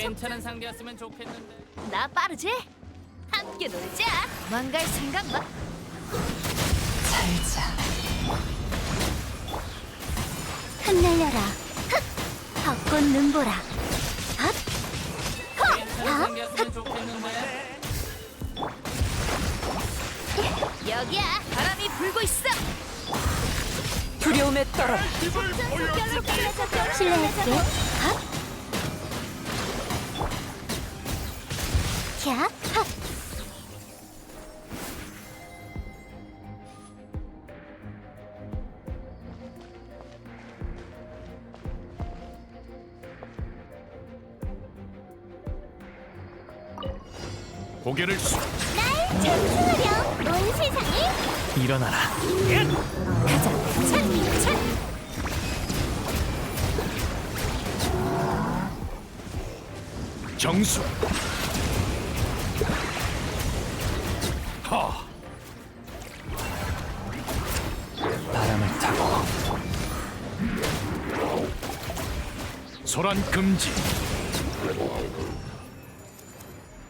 괜찮은 상대였으면 좋겠는데. 나 빠르지? 함께 놀자. 망갈 생각 마. 살자. 흩날려라. 흑! 벚꽃 눈보라. 헛! 괜찮은 상대였으면 좋겠는데. 여기야. 바람이 불고 있어. 두려움에 떨어. 실례할게. 헛! 고개를 숙날 찬송하렴. 온 세상에 일어나라. 가자. 찬! 찬! 정수. 하. 바람을 타고. 소란 금지.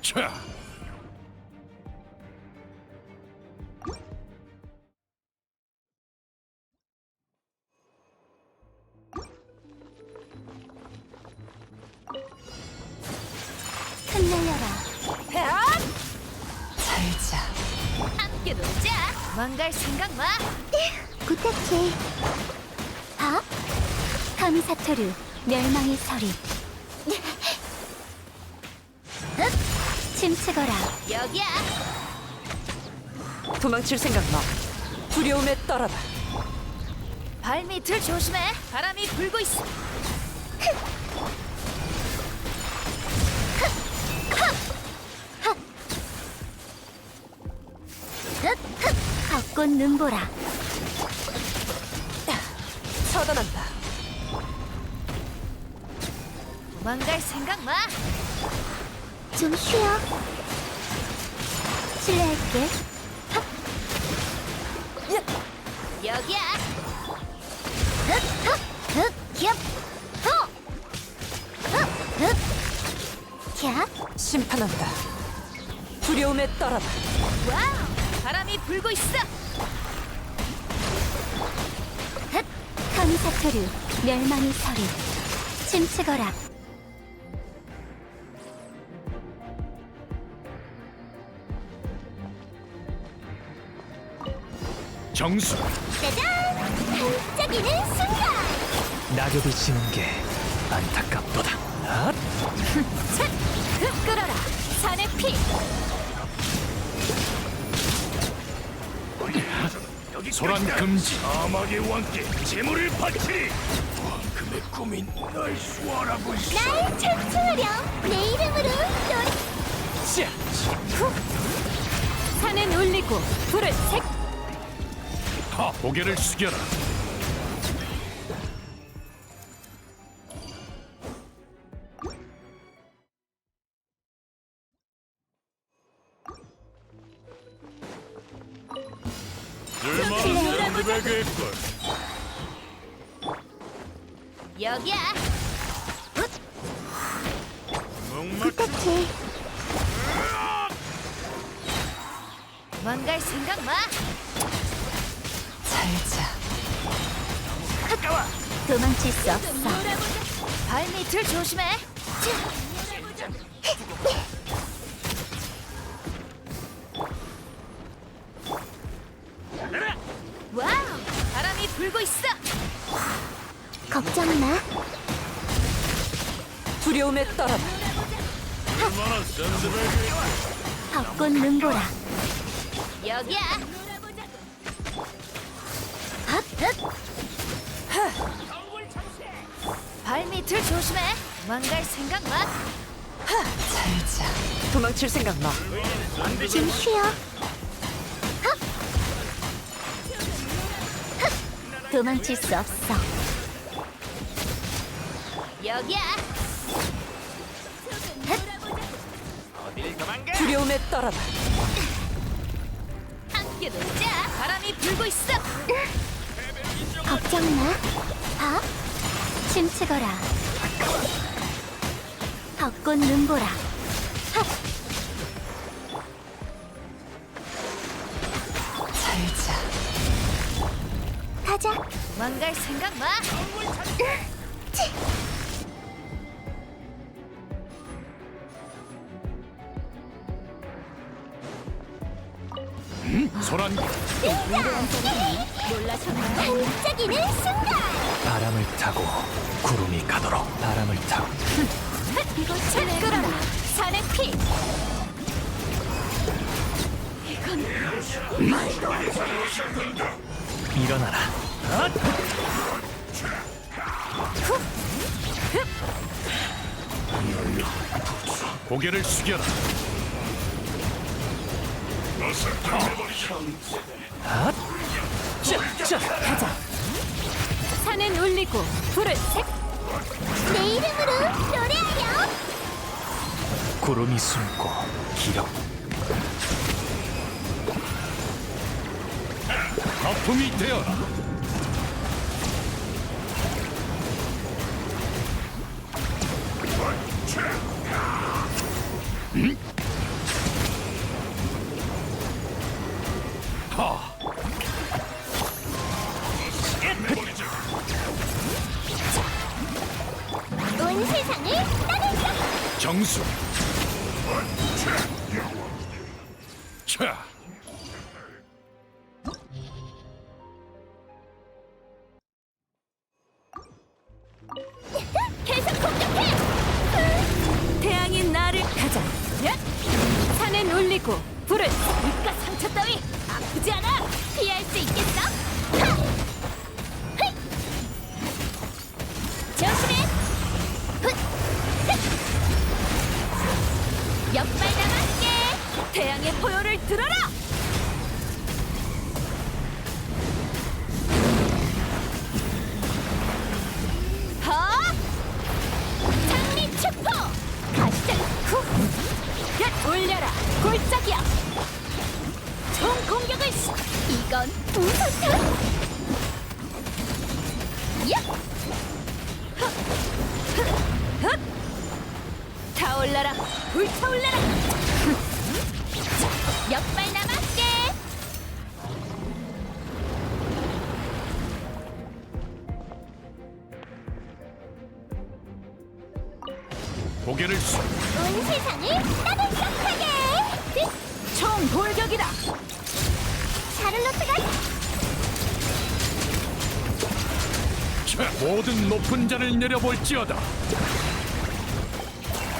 차. 서리. 흑! 침체거라. 여기야. 도망칠 생각 마. 두려움에 떨어라. 발밑을 조심해. 바람이 불고 있어. 벚꽃 눈보라. 도망갈 생각 마. 좀 쉬어. 실례할게. 헉. 여기야. 흑, 흑, 흑, 겹. 호. 흑, 흑. 캬. 심판한다. 두려움에 떨어라. 와우. 바람이 불고 있어. 흑. 카미사토류 멸망의 서리. 침체거라. 정수. 짜잔! 반짝이는 순간! 낙엽이 지는 게 안타깝도다. 아, 촤! 흡 끌어라! 산의 피! 소란 금지. 사막의 왕께 재물을 바치리. 왕금의 꿈인 날 수월하고 있어. 날 찬송하렴! 내 이름으로 노래! 산은 울리고 불은 색! 하, 고개를 숙여라. 걸. 여기야! 목마 부탁해! 망 도망칠 수 없어. 발밑을 조심해. 와우, 바람이 불고 있어. 걱정 마. 두려움에 떨어라. 샌드백이 벚꽃 눈보라. 여기야. 헛, 헛. 발밑을 조심해. 망갈 생각 마. 살자. 도망칠 생각 마. 좀 쉬어. 도망칠 수 없어. 여기야. 두려움에 떨어라. 함께 놀자. 바람이 불고 있어. 걱정 마. 봐. 침치거라. 벚꽃 눈보라. 잘자 가자. 도망갈 생각 마. 소란 놀라셨나? 반짝이는 순간. 바람을 타고 구름이 가도록 바람을 타고. 이곳을 끌어라. 산의 피. 일어나라. 고개를 숙여라 산은 울리고 불은 색. 내 이름으로 노래하렴. 구름이 숨고 기록 거품이 되어라 세상을 따뜻하. 정수 자 역발 남았게 태양의 포효를 들어라. 자를 내려볼지어다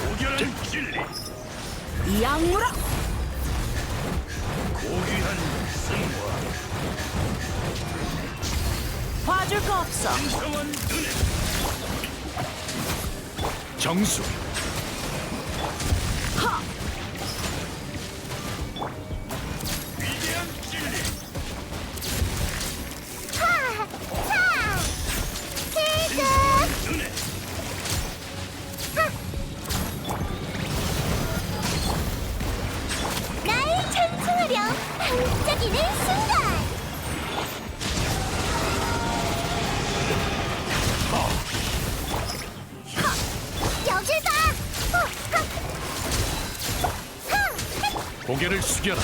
고결한 진리 이 악물어! 고귀한 승과 봐줄 거 없어! 성한 은혜 정수 고개를 숙여라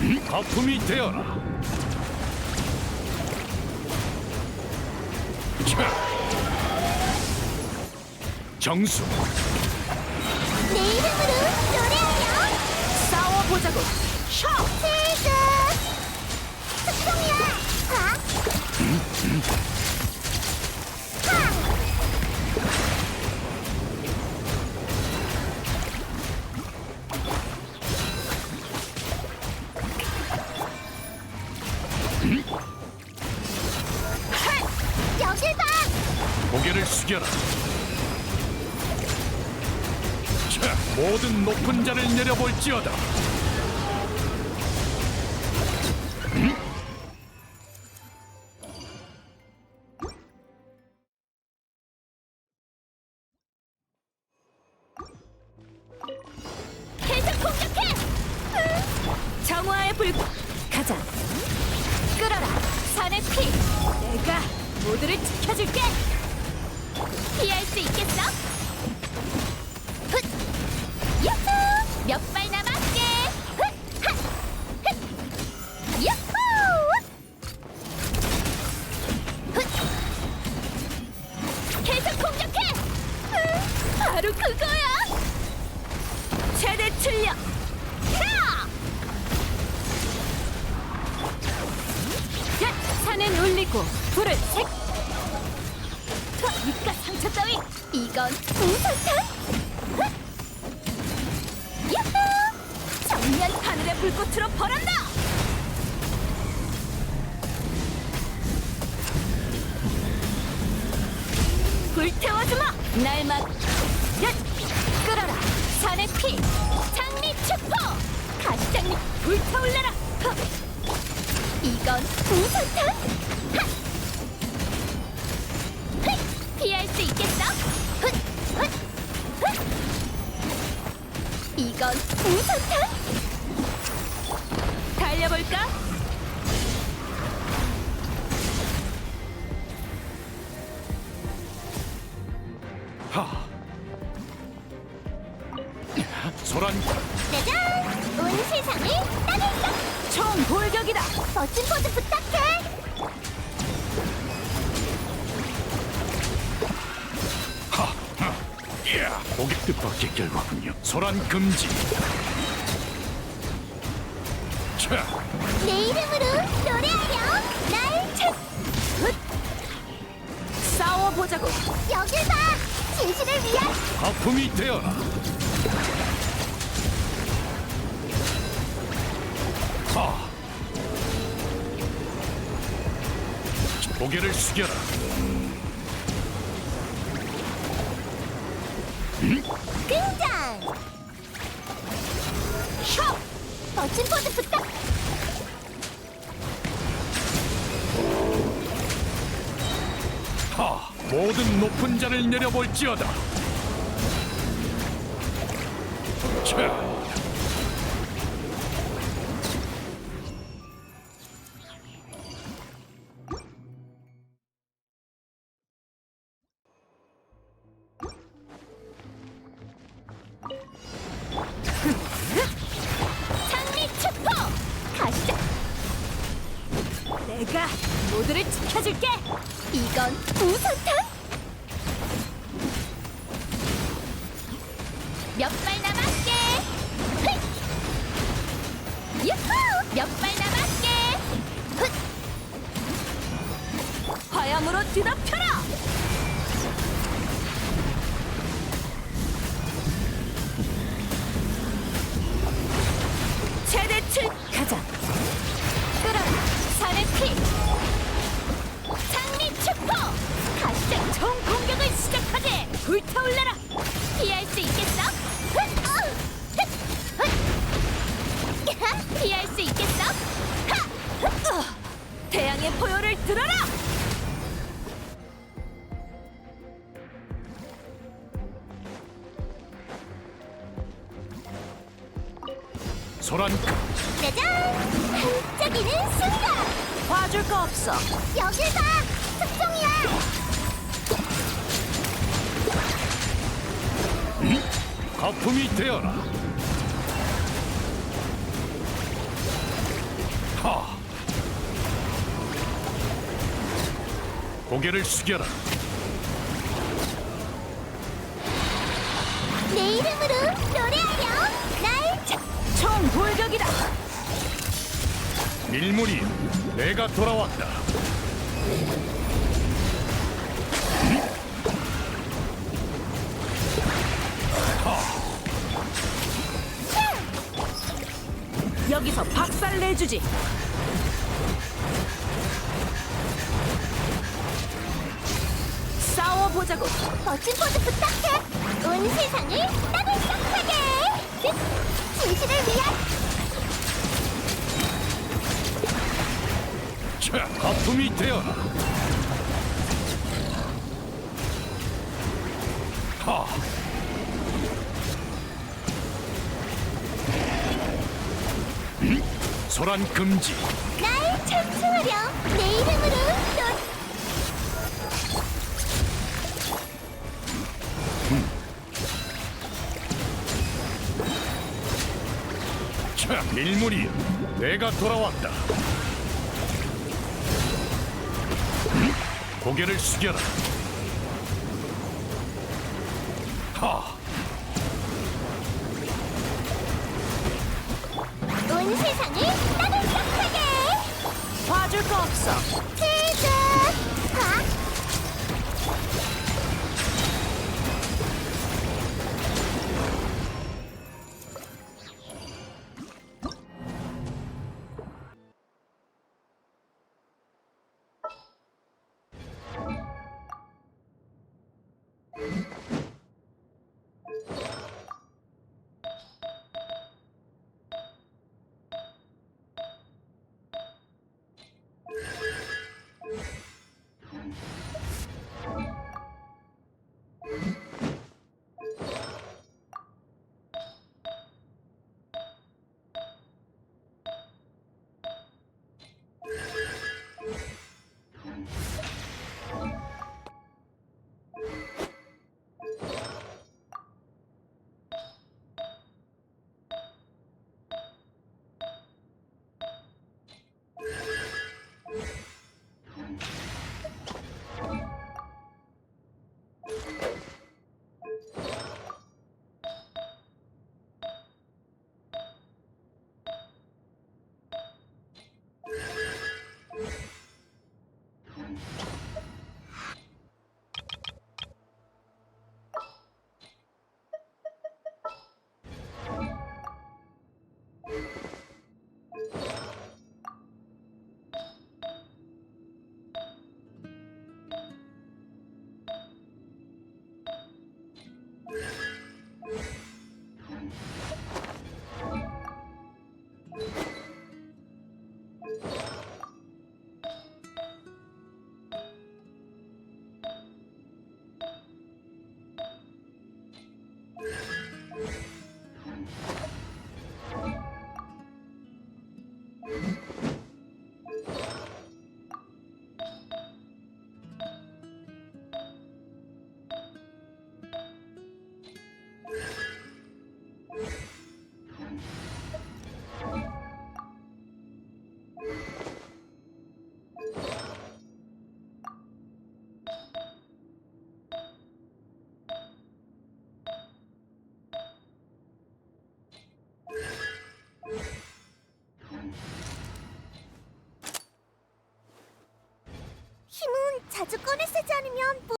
음, 거품이 되어라 자. 정수 내 이름으로 노래하렴! 싸워보자고! 셔! 세금! 특성이야! 하! 숙여라. 자, 모든 높은 자를 내려볼지어다. 계속 공격해! 정화의 불 가자. 끌어라. 산의 피. 내가 모두를 지켜줄게 피할 수 있겠어? 훗! 야호! 몇 발 남았게! 훗! 핫! 훗! 야호! 훗! 계속 공격해! 응, 바로 그거야! 최대 출력! 산은 울리고 불은 색! 이건! 헛! 야호! 정면 하늘의 불꽃으로 벌한다! 불태워주마! 날막 얏! 끌어라! 산의 피! 장미 축포! 가시장미 불타올라라! 헉! 이건 우선탄! 이건 우선탄! 달려볼까? 금지 자내 이름으로 노래하렴! 날 찾... 싸워보자고. 여길 봐! 진실을 위한 거품이 되어라 하 고개를 숙여라 등장! 멋진 포즈 부탁! 하 모든 높은 자를 내려볼지어다 자 몇 발 남았게! 휙! 유후! 몇 발 남았게! 훗! 화염으로 뒤덮여라! 피할 수 있겠어? 하! 어! 태양의 포효를 들어라 소란 짜잔 반짝이는 순간 봐줄 거 없어. 여길 봐 특종이야 거품이 되어라 고개를 숙여라. 내 이름으로 노래하렴. 날 찾... 총 돌격이다. 밀물이 내가 돌아왔다 여기서 박살 내주지. 싸워보자고. 멋진 포즈 부탁해 온 세상을 따뜻하게 진실을 위한 자 거품이 되어라 하 소란 금지. 날 찬송하렴 내 이름으로 또 자, 밀물이 내가 돌아왔다. 고개를 숙여라. 하, 온 세상을 봐줄 거 자주 꺼내 쓰지 않으면